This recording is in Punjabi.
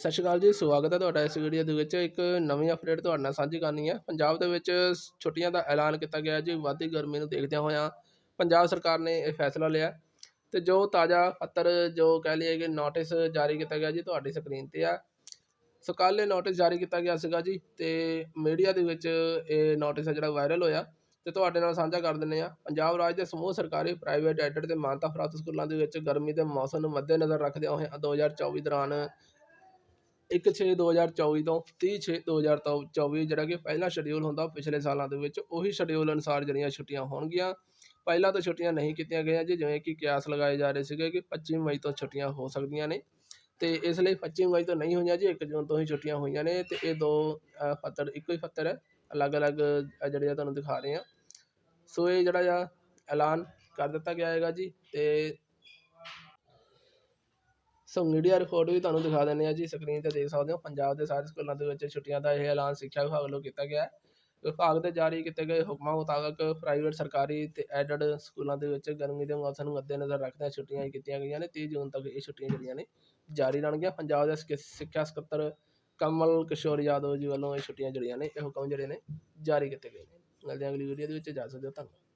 ਸਤਿ ਸ਼੍ਰੀ ਅਕਾਲ ਜੀ, ਸਵਾਗਤ ਹੈ ਤੁਹਾਡਾ ਇਸ ਵੀਡੀਓ ਦੇ ਵਿੱਚ। ਇੱਕ ਨਵੀਂ ਅਪਡੇਟ ਤੁਹਾਡੇ ਨਾਲ ਸਾਂਝੀ ਕਰਨੀ ਹੈ। ਪੰਜਾਬ ਦੇ ਵਿੱਚ ਛੁੱਟੀਆਂ ਦਾ ਐਲਾਨ ਕੀਤਾ ਗਿਆ ਜੀ ਵਾਧੀ ਗਰਮੀ ਨੂੰ ਦੇਖਦਿਆਂ ਹੋਇਆਂ। ਪੰਜਾਬ ਸਰਕਾਰ ਨੇ ਇਹ ਫੈਸਲਾ ਲਿਆ ਤੇ ਜੋ ਤਾਜ਼ਾ ਪੱਤਰ, ਜੋ ਕਹਿ ਲਈਏ ਕਿ ਨੋਟਿਸ ਜਾਰੀ ਕੀਤਾ ਗਿਆ ਜੀ, ਤੁਹਾਡੀ ਸਕਰੀਨ ਤੇ ਆ। ਸੋ ਕੱਲ੍ਹ ਇਹ ਨੋਟਿਸ ਜਾਰੀ ਕੀਤਾ ਗਿਆ ਸੀਗਾ ਜੀ ਤੇ ਮੀਡੀਆ ਦੇ ਵਿੱਚ ਇਹ ਨੋਟਿਸ ਹੈ ਜਿਹੜਾ ਵਾਇਰਲ ਹੋਇਆ। ਤੇ ਤੁਹਾਡੇ ਨਾਲ ਸਾਂਝਾ ਕਰ ਦਿੰਦੇ ਆ ਪੰਜਾਬ ਰਾਜ ਦੇ ਸਮੂਹ ਸਰਕਾਰੀ ਪ੍ਰਾਈਵੇਟ ਐਡਿਡ ਤੇ ਮਾਨਤਾ ਪ੍ਰਾਪਤ ਸਕੂਲਾਂ ਦੇ ਵਿੱਚ ਗਰਮੀ ਦੇ ਮੌਸਮ ਨੂੰ ਮੱਦੇਨਜ਼ਰ ਰੱਖਦਿਆਂ ਹੋਇਆਂ 2024 ਦੌਰਾਨ 1/6/2024 ਤੋਂ 30/6/2024 ਜਿਹੜਾ ਕਿ ਪਹਿਲਾ ਸ਼ਡਿਊਲ ਹੁੰਦਾ ਪਿਛਲੇ ਸਾਲਾਂ ਦੇ ਵਿੱਚ, ਉਹੀ ਸ਼ਡਿਊਲ ਅਨੁਸਾਰ ਜਿਹੜੀਆਂ ਛੁੱਟੀਆਂ ਹੋਣਗੀਆਂ। ਪਹਿਲਾਂ ਤਾਂ ਛੁੱਟੀਆਂ ਨਹੀਂ ਕੀਤੀਆਂ ਗਈਆਂ ਜੀ, ਜਿਵੇਂ ਕਿ ਕਿਆਸ ਲਗਾਏ ਜਾ ਰਹੇ ਸੀਗੇ ਕਿ 25 ਮਈ ਤੋਂ ਛੁੱਟੀਆਂ ਹੋ ਸਕਦੀਆਂ ਨੇ। ਤੇ ਇਸ ਲਈ 25 ਮਈ ਤੋਂ ਨਹੀਂ ਹੋਈਆਂ ਜੀ 1 ਜੂਨ ਤੋਂ ਹੀ ਛੁੱਟੀਆਂ ਹੋਈਆਂ ਨੇ ਤੇ ਇਹ ਦੋ ਪੱਤਰ, ਇੱਕੋ ਹੀ ਪੱਤਰ ਹੈ, ਅਲੱਗ-ਅਲੱਗ ਜਿਹੜੇ ਆ ਤੁਹਾਨੂੰ ਦਿਖਾ ਰਹੇ। ਆ ਸੋ ਇਹ ਜਿਹੜਾ ਆ ਐਲਾਨ ਕਰ ਦਿੱਤਾ ਗਿਆ ਹੈਗਾ ਜੀ ਤੇ ਸੋ ਮੀਡੀਆ ਰਿਪੋਰਟ ਵੀ ਤੁਹਾਨੂੰ ਦਿਖਾ ਦਿੰਦੇ ਆ ਜੀ ਸਕਰੀਨ ਤੇ ਦੇਖ ਸਕਦੇ ਹੋ, ਪੰਜਾਬ ਦੇ ਸਾਰੇ ਸਕੂਲਾਂ ਦੇ ਵਿੱਚ ਛੁੱਟੀਆਂ ਦਾ ਇਹ ਐਲਾਨ ਸਿੱਖਿਆ ਵਿਭਾਗ ਵੱਲੋਂ ਕੀਤਾ ਗਿਆ ਹੈ। ਵਿਭਾਗ ਦੇ ਜਾਰੀ ਕੀਤੇ ਗਏ ਹੁਕਮਾਂ ਮੁਤਾਬਕ ਪ੍ਰਾਈਵੇਟ ਸਰਕਾਰੀ ਤੇ ਐਡਡ ਸਕੂਲਾਂ ਦੇ ਵਿੱਚ ਗਰਮੀ ਦੇ ਮੌਸਮ ਨੂੰ ਮੱਦੇਨਜ਼ਰ ਰੱਖਦਿਆਂ ਛੁੱਟੀਆਂ ਕੀਤੀਆਂ ਗਈਆਂ ਨੇ 30 ਜੂਨ ਤੱਕ ਇਹ ਛੁੱਟੀਆਂ ਜਿਹੜੀਆਂ ਨੇ, ਜਾਰੀ ਰਹਿਣਗੀਆਂ। ਪੰਜਾਬ ਦੇ ਸਿੱਖ- ਸਿੱਖਿਆ ਸਕੱਤਰ ਕਮਲ ਕਿਸ਼ੋਰ ਯਾਦਵ ਜੀ ਵੱਲੋਂ ਇਹ ਛੁੱਟੀਆਂ ਜਿਹੜੀਆਂ ਨੇ, ਇਹ ਹੁਕਮ ਜਿਹੜੇ ਨੇ, ਜਾਰੀ ਕੀਤੇ ਗਏ ਨੇ। ਮਿਲਦੇ ਹਾਂ ਅਗਲੀ ਵੀਡੀਓ ਦੇ ਵਿੱਚ ਜਾ ਸਕਦੇ ਹੋ ਧੰਨਵਾਦ।